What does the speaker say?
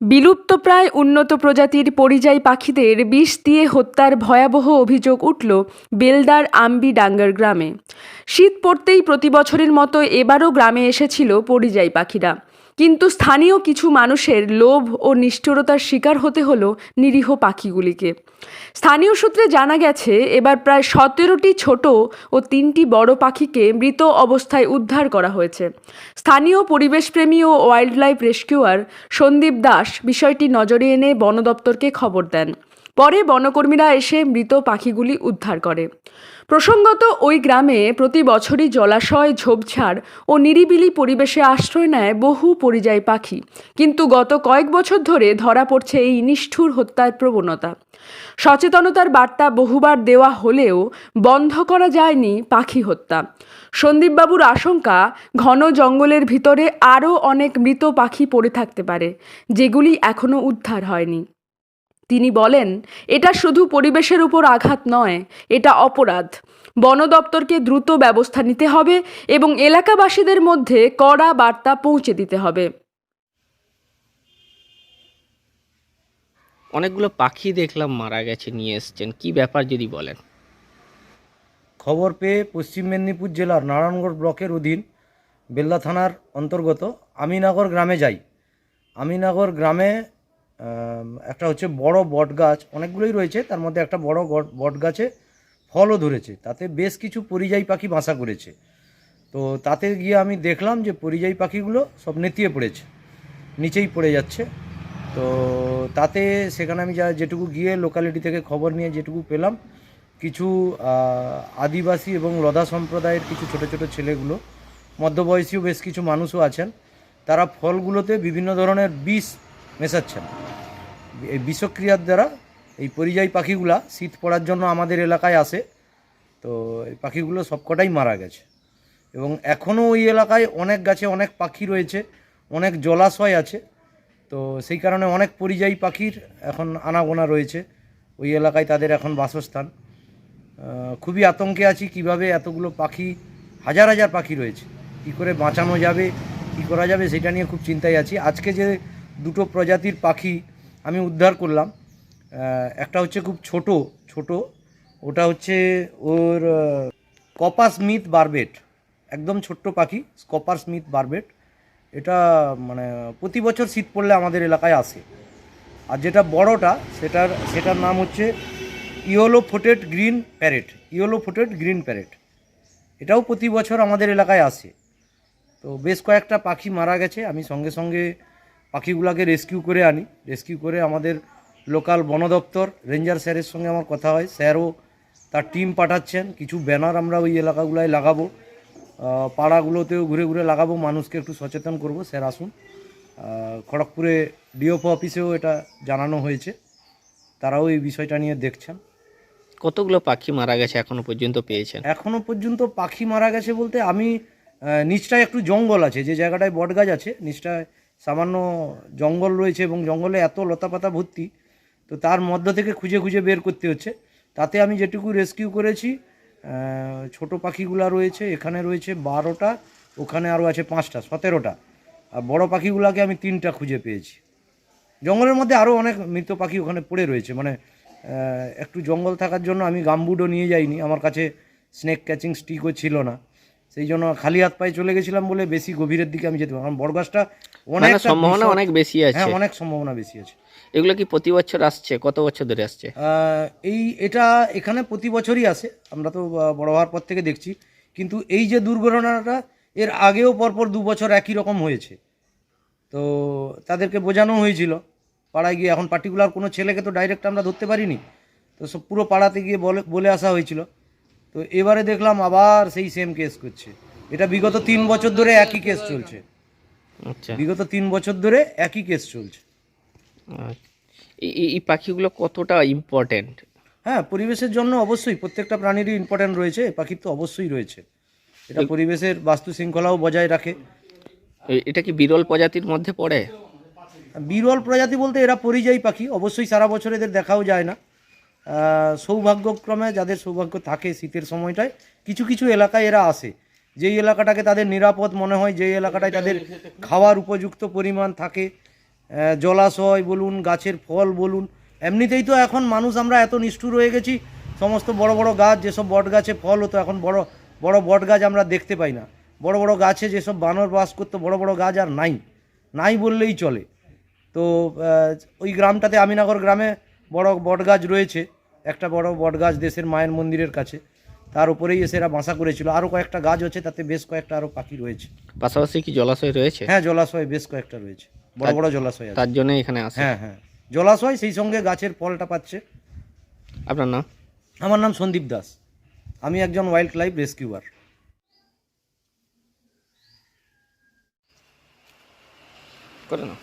বিলুপ্তপ্রায় উন্নত প্রজাতির পরিযায়ী পাখিদের বিষ দিয়ে হত্যার ভয়াবহ অভিযোগ উঠল বেলদার আম্বি ডাঙ্গার গ্রামে। শীত পড়তেই প্রতি বছরের মতো এবারও গ্রামে এসেছিল পরিযায়ী পাখিরা। কিন্তু স্থানীয় কিছু মানুষের লোভ ও নিষ্ঠুরতার শিকার হতে হলো নিরীহ পাখিগুলিকে। স্থানীয় সূত্রে জানা গেছে, এবার প্রায় সতেরোটি ছোট ও তিনটি বড় পাখিকে মৃত অবস্থায় উদ্ধার করা হয়েছে। স্থানীয় পরিবেশপ্রেমী ও wildlife rescuer Sandip Das বিষয়টি নজরে এনে বন দপ্তরকে খবর দেন। পরে বনকর্মীরা এসে মৃত পাখিগুলি উদ্ধার করে। প্রসঙ্গত, ওই গ্রামে প্রতি বছরই জলাশয়, ঝোপঝাড় ও নিরিবিলি পরিবেশে আশ্রয় নেয় বহু পরিযায়ী পাখি। কিন্তু গত কয়েক বছর ধরে ধরা পড়ছে এই নিষ্ঠুর হত্যার প্রবণতা। সচেতনতার বার্তা বহুবার দেওয়া হলেও বন্ধ করা যায়নি পাখি হত্যা। সন্দীপবাবুর আশঙ্কা, ঘন জঙ্গলের ভিতরে আরও অনেক মৃত পাখি পড়ে থাকতে পারে, যেগুলি এখনও উদ্ধার হয়নি। তিনি বলেন এটা শুধু পরিবেশের উপর আঘাত নয় এটা অপরাধ। বন দপ্তরকে দ্রুত ব্যবস্থা নিতে হবে এবং এলাকাবাসীদের মধ্যে কড়া বার্তা পৌঁছে দিতে হবে। অনেকগুলো পাখি দেখলাম মারা গেছে নিয়ে এসছেন। কি ব্যাপার যদি বলেন? খবর পেয়ে পশ্চিম মেদিনীপুর জেলার নারায়ণগড় ব্লকের অধীন বেল্লা থানার অন্তর্গত আমিনগর গ্রামে যাই। আমিনগর গ্রামে একটা হচ্ছে বড় বট গাছ অনেকগুলোই রয়েছে, তার মধ্যে একটা বড় বট গাছে ফলও ধরেছে, তাতে বেশ কিছু পরিযায়ী পাখি বাসা করেছে। তো তাতে গিয়ে আমি দেখলাম যে পরিযায়ী পাখিগুলো সব নেতিয়ে পড়েছে, নিচেই পড়ে যাচ্ছে। তো তাতে সেখানে আমি যা, যেটুকু গিয়ে লোকালিটি থেকে খবর নিয়ে যেটুকু পেলাম, কিছু আদিবাসী এবং লদা সম্প্রদায়ের কিছু ছোট ছোট ছেলেগুলো, মধ্যবয়সীও বেশ কিছু মানুষও আছেন, তারা ফলগুলোতে বিভিন্ন ধরনের বিষ মেশাচ্ছেন এই বিষক্রিয়ার দ্বারা এই পরিযায়ী পাখিগুলা শীত পড়ার জন্য আমাদের এলাকায় আসে। তো এই পাখিগুলো সবকটাই মারা গেছে। এবং এখনও ওই এলাকায় অনেক গাছে অনেক পাখি রয়েছে, অনেক জলাশয় আছে। তো সেই কারণে অনেক পরিযায়ী পাখির এখন আনাগোনা রয়েছে। ওই এলাকায় তাদের এখন বাসস্থান। খুবই আতঙ্কে আছি কীভাবে এতগুলো পাখি, হাজার হাজার পাখি রয়েছে। কি করে বাঁচানো যাবে, কি করা যাবে সেটা নিয়ে খুব চিন্তায় আছি। আজকে যে দুটো প্রজাতির পাখি আমি উদ্ধার করলাম। একটা হচ্ছে খুব ছোট ছোট, ওটা হচ্ছে ওর কপার স্মিথ বারবেট, একদম ছোট্ট পাখি কপার স্মিথ বারবেট। এটা মানে প্রতি বছর শীত পড়লে আমাদের এলাকায় আসে। আর যেটা বড়টা, সেটার সেটার নাম হচ্ছে yellow footed green parrot, yellow footed green parrot. এটাও প্রতি বছর আমাদের এলাকায় আসে। তো বেশ কয়েকটা পাখি মারা গেছে, আমি সঙ্গে সঙ্গে পাখিগুলোকে রেস্কিউ করে আনি। রেস্কিউ করে আমাদের লোকাল বন দপ্তর রেঞ্জার স্যারের সঙ্গে আমার কথা হয়। স্যারও তার টিম পাঠাচ্ছেন। কিছু ব্যানার আমরা ওই এলাকাগুলোয় লাগাবো। পাড়াগুলোতেও ঘুরে ঘুরে লাগাবো। মানুষকে একটু সচেতন করব। স্যার আসুন। খড়গপুরে ডিওপো অফিসেও এটা জানানো হয়েছে। তারাও এই বিষয়টা নিয়ে দেখছেন। কতগুলো পাখি মারা গেছে এখনও পর্যন্ত পেয়েছেন? এখনও পর্যন্ত পাখি মারা গেছে বলতে আমি নিচটায় একটু জঙ্গল আছে। যে জায়গাটায় বটগাছ আছে নিচটায় সামান্য জঙ্গল রয়েছে এবং জঙ্গলে এত লতাপাতা ভর্তি, তো তার মধ্য থেকে খুঁজে খুঁজে বের করতে হচ্ছে। তাতে আমি যেটুকু রেস্কিউ করেছি ছোট পাখিগুলা রয়েছে, এখানে রয়েছে বারোটা, ওখানে আরও আছে পাঁচটা, সতেরোটা। আর বড় পাখিগুলাকে আমি তিনটা খুঁজে পেয়েছি। জঙ্গলের মধ্যে আরও অনেক মৃত পাখি ওখানে পড়ে রয়েছে। মানে একটু জঙ্গল থাকার জন্য আমি গামবুটও নিয়ে যাইনি। আমার কাছে স্নেক ক্যাচিং স্টিকও ছিল না। সেই জন্য খালি হাত পায়ে চলে গেছিলাম বলে বেশি গভীরের দিকে আমি যেতে পারলাম কারণ বড়গাছটা মানে অনেক সম্ভাবনা অনেক বেশি আছে। হ্যাঁ অনেক সম্ভাবনা বেশি আছে। এগুলো কি প্রতি বছর আসছে? কত বছর ধরে আসছে? এই এটা এখানে প্রতি বছরই আসে। আমরা তো বড় হওয়ার পর থেকে দেখছি। কিন্তু এই যে দুর্ঘটনাটা এর আগেও পরপর দু বছর একই রকম হয়েছে। তো তাদেরকে বোঝানো হয়েছিল। পাড়ায় গিয়ে এখন পার্টিকুলার কোনো ছেলেকে তো ডাইরেক্ট আমরা ধরতে পারিনি। তো সব পুরো পাড়াতে গিয়ে বলে বলে আসা হয়েছিল। তো এবারে দেখলাম আবার সেই সেম কেস করছে। এটা বিগত তিন বছর ধরে একই কেস চলছে। আচ্ছা। বিগত তিন বছর ধরে একই কেস চলছে। আচ্ছা। এই- পাখিগুলো কতটা ইম্পর্টেন্ট হ্যাঁ পরিবেশের জন্য অবশ্যই প্রত্যেকটা প্রাণীরই ইম্পর্ট্যান্ট রয়েছে পাখির তো অবশ্যই রয়েছে। এটা পরিবেশের বাস্তু শৃঙ্খলাও বজায় রাখে। এটা কি বিরল প্রজাতির মধ্যে পড়ে? বিরল প্রজাতি বলতে এরা পরিযায়ী পাখি অবশ্যই সারা বছর এদের দেখাও যায় না। সৌভাগ্যক্রমে যাদের সৌভাগ্য থাকে শীতের সময়টায় কিছু কিছু এলাকায় এরা আসে। যেই এলাকাটাকে তাদের নিরাপদ মনে হয়, যেই এলাকাটায় তাদের খাওয়ার উপযুক্ত পরিমাণ থাকে জলাশয় বলুন, গাছের ফল বলুন, এমনিতেই তো এখন মানুষ আমরা এত নিষ্ঠুর হয়ে গেছি, সমস্ত বড় বড় গাছ, যেসব বট গাছে ফল হতো, এখন বড় বড় বট গাছ আমরা দেখতে পাই না। বড় বড় গাছে যেসব বানর বাস করতো, বড় বড় গাছ আর নাই নাই বললেই চলে। তো ওই গ্রামটাতে আমিনগর গ্রামে বড় বট গাছ রয়েছে, একটা বড় বট গাছ দেশের মায়ের মন্দিরের কাছে। তার উপরেই এসে এরা বাসা করেছিল। আরও কয়েকটা গাছ আছে তাতে বেশ কয়েকটা আরও পাখি রয়েছে। পাশাপাশি কি জলাশয় রয়েছে? হ্যাঁ জলাশয় বেশ কয়েকটা রয়েছে। বড় বড় জলাশয় আছে। তার জন্য এখানে আসে হ্যাঁ হ্যাঁ। জলাশয় সেই সঙ্গে গাছের ফলটা পাচ্ছে। আপনার নাম? আমার নাম সন্দীপ দাস। আমি একজন ওয়াইল্ড লাইফ রেস্কিউয়ার করে না